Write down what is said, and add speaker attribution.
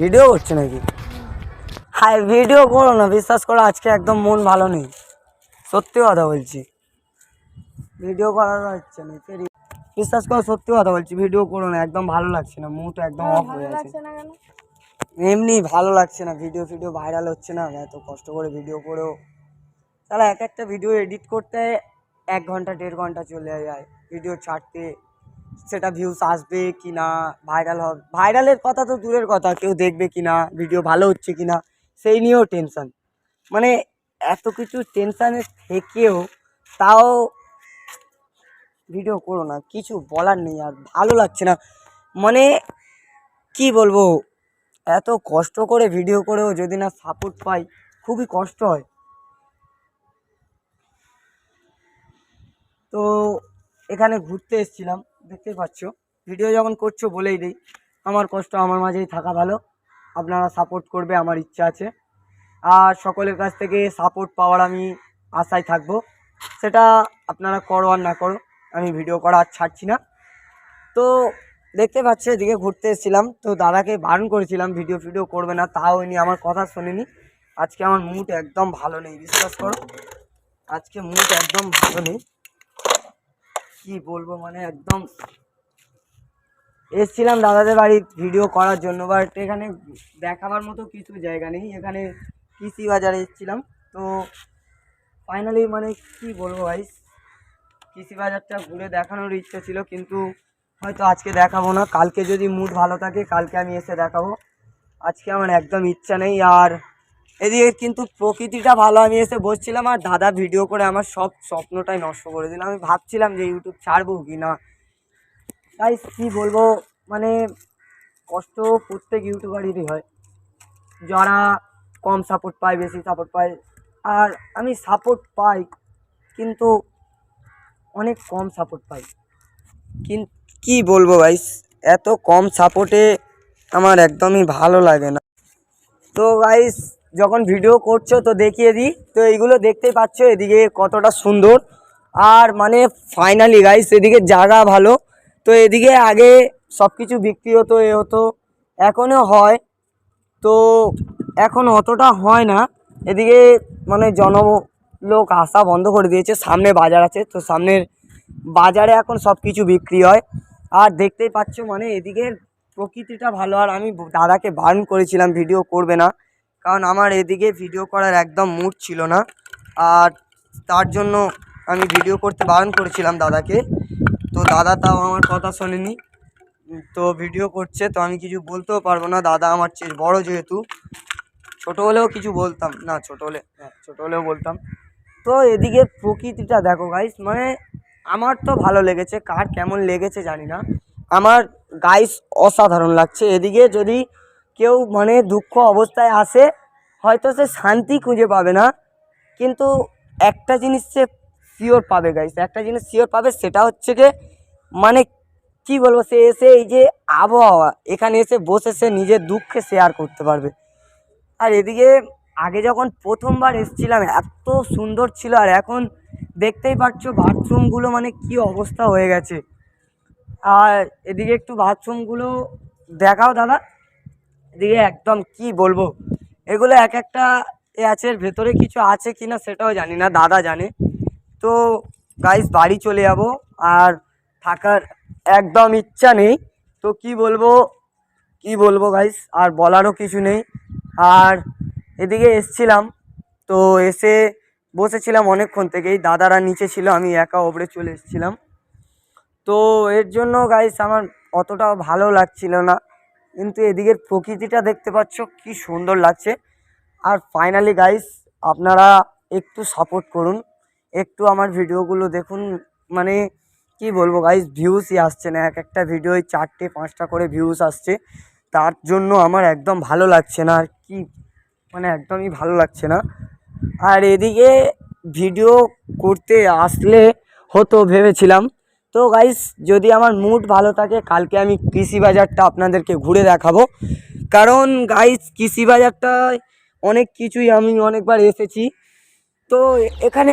Speaker 1: Video করছে নাকি? High video করো না বিশ্বাস করো আজকে একদম মন ভালো নেই। সত্যি কথা বলছি। ভিডিও করার হচ্ছে না ফেরি বিশ্বাস করো সত্যি কথা বলছি ভিডিও করো না একদম ভালো লাগছে না মুড একদম অফ হয়ে আছে এমনি ভালো লাগছে না ভিডিও ফিডিও ভাইরাল হচ্ছে না এত কষ্ট করে ভিডিও করেও। তাহলে এক একটা ভিডিও এডিট করতে এক ঘণ্টা দেড় ঘণ্টা চলে যায় ভিডিও ছাড়তে। সেটা ভিউস আসবে কি না ভাইরাল হবে ভাইরালের কথা তো দূরের কথা, কেউ দেখবে কি না ভিডিও ভালো হচ্ছে কি না সেই নিয়েও টেনশন মানে এত কিছু টেনশানে থেকেও তাও ভিডিও করো না, কিছু বলার নেই আর ভালো লাগছে না। মানে কি বলব, এত কষ্ট করে ভিডিও করেও যদি না সাপোর্ট পাই, খুবই কষ্ট হয়। তো এখানে ঘুরতে এসেছিলাম। দেখতেই পাচ্ছ। ভিডিও যখন করছ বলেই দিই। আমার কষ্ট আমার মাঝেই থাকা ভালো। আপনারা সাপোর্ট করবে, আমার ইচ্ছা আছে। আর সকলের কাছ থেকে সাপোর্ট পাওয়ার আমি আশায় থাকব। সেটা আপনারা করো আর না করো, আমি ভিডিও করা আর ছাড়ছি না। তো দেখতে পাচ্ছি, এদিকে ঘুরতে এসেছিলাম। তো দাদাকে বারণ করেছিলাম ভিডিও ফিডিও করবে না, তাও উনি আমার কথা শোনেনি। আজকে আমার মুড একদম ভালো নেই, বিশ্বাস করো। আজকে মুড একদম ভালো নেই। কি বলব মানে একদম এসছিলাম দাদাদের বাড়ি ভিডিও করার জন্য বাট এখানে দেখাবার মতো কিছু জায়গা নেই। এখানে কৃষি বাজারে এসেছিলাম। তো ফাইনালি মানে কি বলব ভাই কৃষি বাজারটা ঘুরে দেখানোর ইচ্ছা ছিল, কিন্তু হয়তো আজকে দেখাবো না। কালকে যদি মুড ভালো থাকে, কালকে আমি এসে দেখাবো। আজকে আমার একদম ইচ্ছা নেই, আর এদিকে কিন্তু প্রকৃতিটা ভালো, আমি এসে বসছিলাম আর দাদা ভিডিও করে আমার সব স্বপ্নটাই নষ্ট করে দিল। আমি ভাবছিলাম যে ইউটিউব ছাড়বো কি না। তাই কী বলব মানে কষ্ট প্রত্যেক ইউটিউবারেরই হয়। যারা কম সাপোর্ট পায়, বেশি সাপোর্ট পায়। আর আমি সাপোর্ট পাই, কিন্তু অনেক কম সাপোর্ট পাই। কিন্তু কী বলব ভাই, এত কম সাপোর্টে আমার একদমই ভালো লাগে না। তো গাইস যখন ভিডিও করছ তো দেখিয়ে দিই। তো এইগুলো দেখতেই পাচ্ছ, এদিকে কতটা সুন্দর। আর মানে ফাইনালি গাইস এদিকে জায়গা ভালো। তো এদিকে আগে সব কিছু বিক্রি হতো, এ হতো, এখনও হয়। তো এখন অতটা হয় না। এদিকে মানে জন লোক আসা বন্ধ করে দিয়েছে, সামনে বাজার আছে। তো সামনের বাজারে এখন সব কিছু বিক্রি হয়। আর দেখতেই পাচ্ছ মানে এদিকে প্রকৃতিটা ভালো। আর আমি দাদাকে বারণ করেছিলাম ভিডিও করবে না। কারণ আমার এদিকে ভিডিও করার একদম মুড ছিল না। আর তার জন্য আমি ভিডিও করতে বারণ করেছিলাম দাদাকে। তো দাদা তাও আমার কথা শোনেনি। তো ভিডিও করছে, তো আমি কিছু বলতেও পারব না। দাদা আমার চেয়ে বড় যেহেতু, ছোট হলেও কিছু বলতাম। না, ছোট হলে হ্যাঁ ছোট হলেও বলতাম। তো এদিকে প্রকৃতিটা দেখো গাইস মানে আমার তো ভালো লেগেছে। কার কেমন লেগেছে জানি না। আমার গাইস অসাধারণ লাগছে। এদিকে যদি কেউ মানে দুঃখ অবস্থায় আসে, হয়তো সে শান্তি খুঁজে পাবে না। কিন্তু একটা জিনিস সে শিওর পাবে গাইস একটা জিনিস শিওর পাবে, সেটা হচ্ছে যে মানে কি বলব, সে এসে এই যে আবহাওয়া, এখানে এসে বসে সে নিজের দুঃখে শেয়ার করতে পারবে। আর এদিকে, আগে যখন প্রথমবার এসেছিলাম, এত সুন্দর ছিল, আর এখন দেখতেই পাচ্ছ বাথরুমগুলো মানে কি অবস্থা হয়ে গেছে। আর এদিকে একটু বাথরুমগুলো দেখাও, দাদা। এদিকে একদম কি বলব? এগুলো এক একটা এ আছে এর ভেতরে কিছু আছে কি না সেটাও জানি না, দাদা জানে। তো গাইস বাড়ি চলে যাব আর থাকার একদম ইচ্ছা নেই। তো কি বলব? কি বলব গাইস আর বলারও কিছু নেই। আর এদিকে এসছিলাম, তো এসে বসেছিলাম অনেকক্ষণ থেকেই। দাদারা নিচে ছিল, আমি একা ওপরে চলে এসেছিলাম। তো এর জন্য গাইস আমার অতটাও ভালো লাগছিল না। কিন্তু এদিকের প্রকৃতিটা দেখতে পাচ্ছ, কি সুন্দর লাগছে। আর ফাইনালি গাইস আপনারা একটু সাপোর্ট করুন। একটু আমার ভিডিওগুলো দেখুন মানে কি বলব গাইস ভিউসই আসছে না। এক একটা ভিডিওয় চারটে, পাঁচটা করে ভিউস আসছে। তার জন্য আমার একদম ভালো লাগছে না। আর কি মানে একদমই ভালো লাগছে না। আর এদিকে ভিডিও করতে আসলে হতো ভেবেছিলাম। তো গাইস যদি আমার মুড ভালো থাকে, কালকে আমি কৃষি বাজারটা আপনাদেরকে ঘুরে দেখাবো। কারণ গাইস কৃষি বাজারটায় অনেক কিছুই আমি অনেকবার এসেছি। তো এখানে